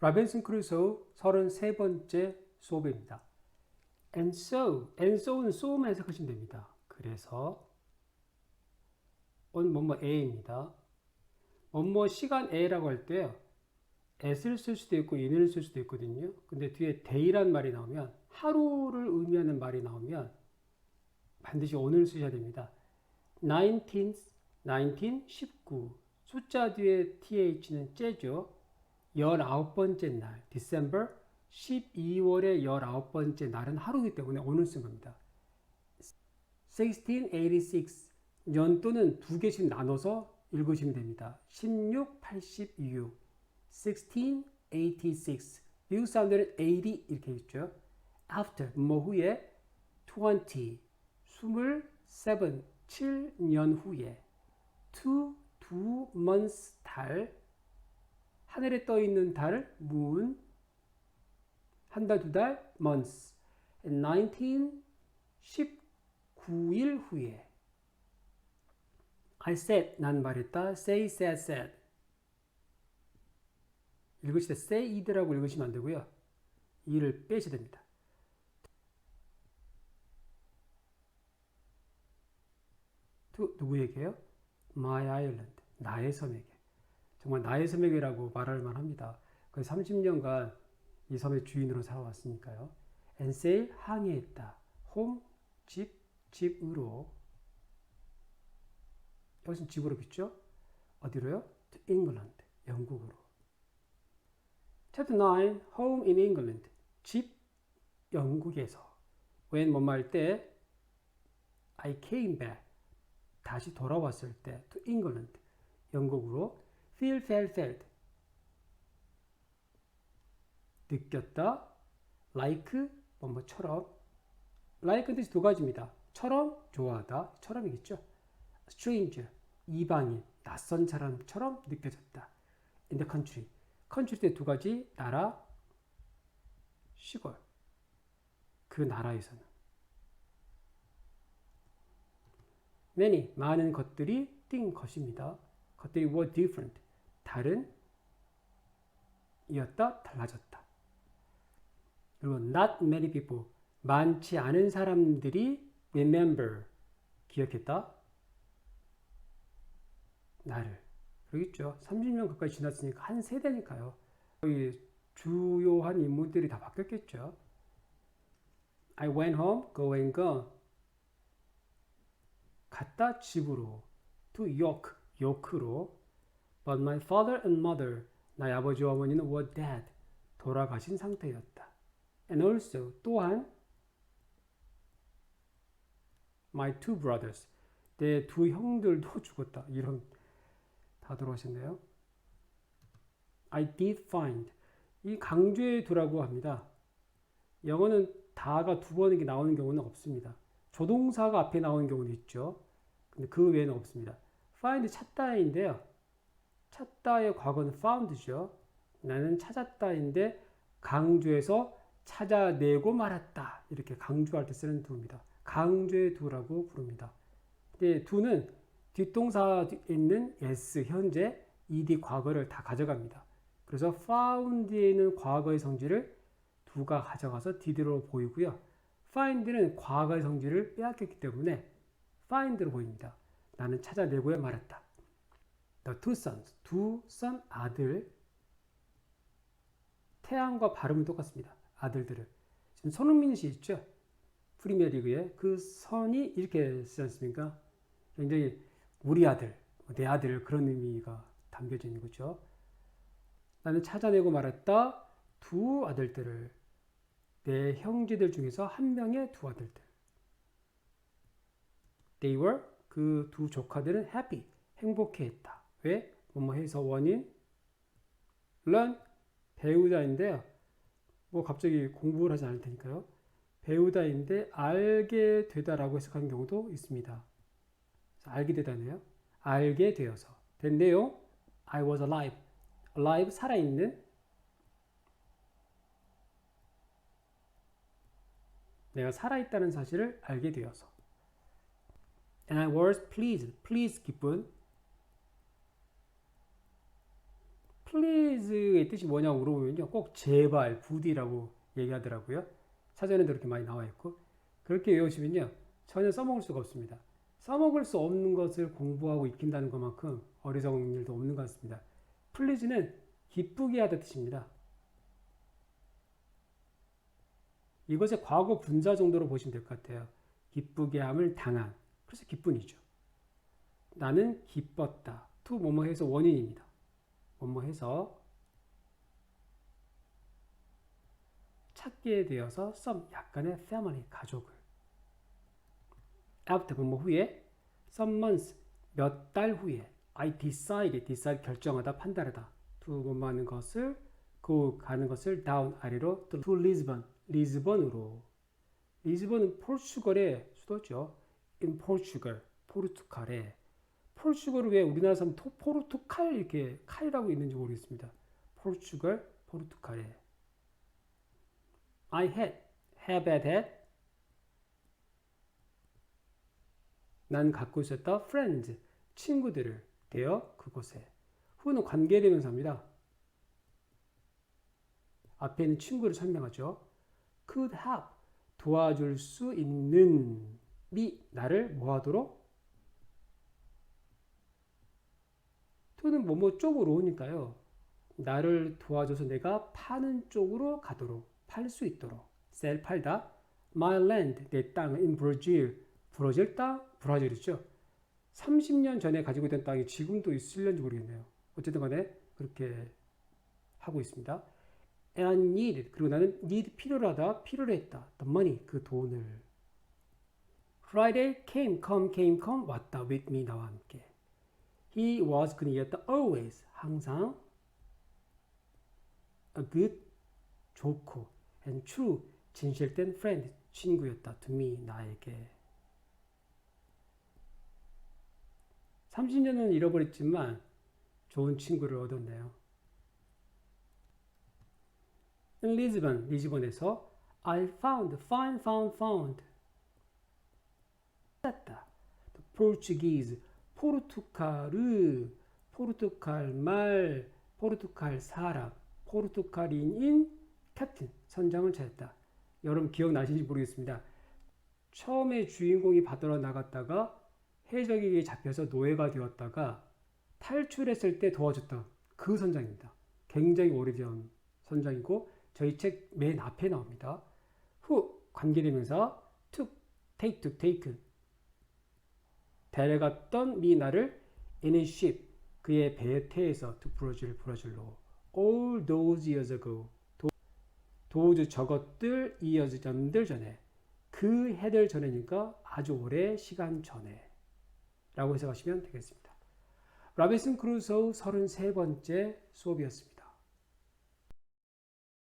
라벤슨 크루소 33번째 수업입니다. And so, and so는 so만 해석하시면 됩니다. 그래서 on 뭐뭐 a입니다. 뭐뭐 시간 a라고 할 때요. at을 쓸 수도 있고 in을 쓸 수도 있거든요. 근데 뒤에 day란 말이 나오면 하루를 의미하는 말이 나오면 반드시 on을 쓰셔야 됩니다. 19, 19, 19. 숫자 뒤에 th는 째죠. 19번째 날, December 12월의 19번째 날은 하루이기 때문에 오늘 쓴 겁니다. 1686 연도는 두 개씩 나눠서 읽으시면 됩니다. 16, 86, 1686 미국 사람들은 80 이렇게 읽죠. After 뭐 후에 20 27 7년 후에 two two months 달 하늘에 떠 있는 달 moon 한 달 두 달 months. 19 19일 후에. I said 난 말했다. Say said said. 읽으실 때 say이드라고 읽으시면 안 되고요. 이를 빼셔야 됩니다. 누구에게요? My Island 나의 섬에게 정말 나의 섬에게라고 말할 만합니다. 그 30년간 이 섬의 주인으로 살아왔으니까요. Sail 항해했다. home 집 집으로 여기서 집으로 bit죠? 어디로요? To England 영국으로. Chapter 9 Home in England 집 영국에서 when 뭐뭐 할때 I came back 다시 돌아왔을 때 to England 영국으로 feel, felt, felt 느꼈다 like 뭐뭐처럼 like 뜻이 두 가지입니다. 처럼 좋아하다 처럼이겠죠. stranger 이방인 낯선 사람처럼 느껴졌다. in the country country 때두 가지 나라 시골 그 나라에서는 many 많은 것들이 thing 것입니다. 것들이 were different 다른 이었다 달라졌다. 그리고 not many people 많지 않은 사람들이 remember 기억했다. 나를 그러겠죠. 30년 가까이 지났으니까 한 세대니까요. 주요한 인물들이 다 바뀌었겠죠. I went home, go and go. 갔다 집으로 to York, 요크로 But my father and mother 나의 아버지와 어머니는 were dead 돌아가신 상태였다. And also 또한 my two brothers 내 두 형들도 죽었다. 이런 다 돌아가셨네요. I did find 이 강조의 두라고 합니다. 영어는 다가 두 번이 나오는 경우는 없습니다. 조동사가 앞에 나오는 경우는 있죠. 근데 그 외에는 없습니다. find 찾다인데요. 찾다의 과거는 found죠. 나는 찾았다인데 강조해서 찾아내고 말았다. 이렇게 강조할 때 쓰는 두입니다. 강조의 두라고 부릅니다. 근데 두는 뒷동사에 있는 s 현재 ed 과거를 다 가져갑니다. 그래서 found에 있는 과거의 성질을 두가 가져가서 did로 보이고요. find는 과거의 성질을 빼앗겼기 때문에 find로 보입니다. 나는 찾아내고야 말았다. The two sons, 두선 아들. 태양과 발음은 똑같습니다. 아들들을. 지금 손흥민 씨 있죠? 프리미어리그에 그 선이 이렇게 쓰지 않습니까? 굉장히 우리 아들, 내 아들 그런 의미가 담겨져 있는 거죠. 나는 찾아내고 말았다. 두 아들들을 내 형제들 중에서 한 명의 두 아들들. They were 그 두 조카들은 happy 행복해했다. 왜? 뭐뭐 해서 원인 learn 배우다인데요. 뭐 갑자기 공부를 하지 않을 테니까요. 배우다인데 알게 되다라고 해석하는 경우도 있습니다. 알게 되다네요. 알게 되어서 된 내용 I was alive. alive 살아있는 내가 살아있다는 사실을 알게 되어서 And I was pleased. pleased 기쁜 please의 뜻이 뭐냐고 물어보면요. 꼭 제발, 부디라고 얘기하더라고요. 사전에도 그렇게 많이 나와 있고. 그렇게 외우시면요. 전혀 써먹을 수가 없습니다. 써먹을 수 없는 것을 공부하고 익힌다는 것만큼 어리석은 일도 없는 것 같습니다. please는 기쁘게 하다 뜻입니다. 이것의 과거 분사 정도로 보시면 될 것 같아요. 기쁘게 함을 당한. 그래서 기쁜이죠. 나는 기뻤다. to 뭐뭐 해서 원인입니다. 뭐뭐 해서 찾게 되어서 some 약간의 family 가족을. after 뭐뭐 후에 some months 몇 달 후에 I decide decide 결정하다 판단하다. to 뭐뭐 하는 것을 go 가는 것을 down 아래로 to Lisbon 리즈번으로. 리즈번은 포르투갈의 수도죠. in Portugal 포르투갈에 포르투갈을 왜 우리나라 사람 토 포르투칼 이렇게 칼이라고 있는지 모르겠습니다. 포르투갈 포르투갈에 I had have had had 난 갖고 있었다 friends 친구들을 되어 그곳에 후는 관계대명사입니다. 앞에 있는 친구를 설명하죠. could have 도와줄 수 있는 미 나를 뭐하도록 to는 뭐뭐 쪽으로 오니까요. 나를 도와줘서 내가 파는 쪽으로 가도록 팔 수 있도록 sell 팔다 my land 내 땅 in Brazil 브라질 땅 브라질이죠. 30년 전에 가지고 있던 땅이 지금도 있을는지 모르겠네요. 어쨌든 간에 그렇게 하고 있습니다. And I need 그리고 나는 need 필요로 하다 필요로 했다 the money 그 돈을 Friday came come came come 왔다 with me 나와 함께 He was 그이었다 always 항상 a good 좋고 and true 진실된 friend 친구였다 to me 나에게 30년은 잃어버렸지만 좋은 친구를 얻었네요. Lisbon, 리즈본에서 I found, find, found, found 찾았다. The Portuguese, 포르투갈의, 포르투갈 말, 포르투갈 사람, 포르투갈인인 캡틴, 선장을 찾았다. 여러분 기억나시는지 모르겠습니다. 처음에 주인공이 바다로 나갔다가 해적에게 잡혀서 노예가 되었다가 탈출했을 때 도와줬던 그 선장입니다. 굉장히 오래전 선장이고 저희 책 맨 앞에 나옵니다. 후 관계대명사 took, take, to take 데려갔던 미 나를 in ship 그의 배에 태에서 to 브라질 브라질로 all those years ago 도, 도주 저것들 years 전들 전에 그 해들 전에니까 아주 오래 시간 전에 라고 해석하시면 되겠습니다. 라베슨 크루소우 33번째 수업이었습니다.